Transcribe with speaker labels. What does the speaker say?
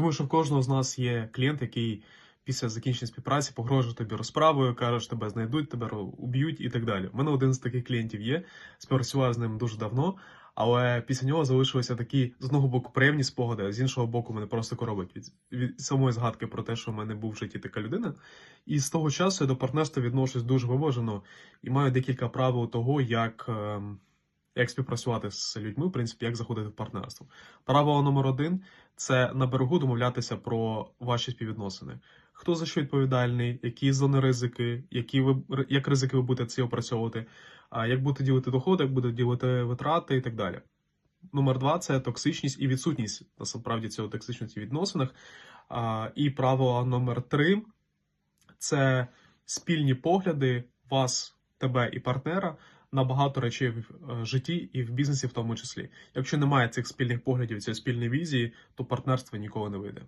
Speaker 1: думаю, що в кожного з нас є клієнт, який після закінчення співпраці погрожує тобі розправою, каже, що тебе знайдуть, тебе уб'ють і так далі. У мене один з таких клієнтів є, співпрацював з ним дуже давно, але після нього залишилися такі з одного боку приємні спогади, а з іншого боку, мене просто коробить від, від самої згадки про те, що в мене був в житті така людина. І з того часу я до партнерства відношусь дуже виважено і маю декілька правил того, як. ем, Як співпрацювати з людьми, в принципі, як заходити в партнерство. Правило номер один це на берегу домовлятися про ваші співвідносини. Хто за що відповідальний, які зони ризики, які ви як ризики ви будете ці опрацьовувати, як будете ділити доходи, як будете ділити витрати і так далі. Номер два це токсичність і відсутність насправді цього токсичності в відносинах. І правило номер три це спільні погляди вас, тебе і партнера на багато речей в е, житті і в бізнесі, в тому числі. Якщо немає цих спільних поглядів, цієї спільної візії, то партнерство ніколи не вийде.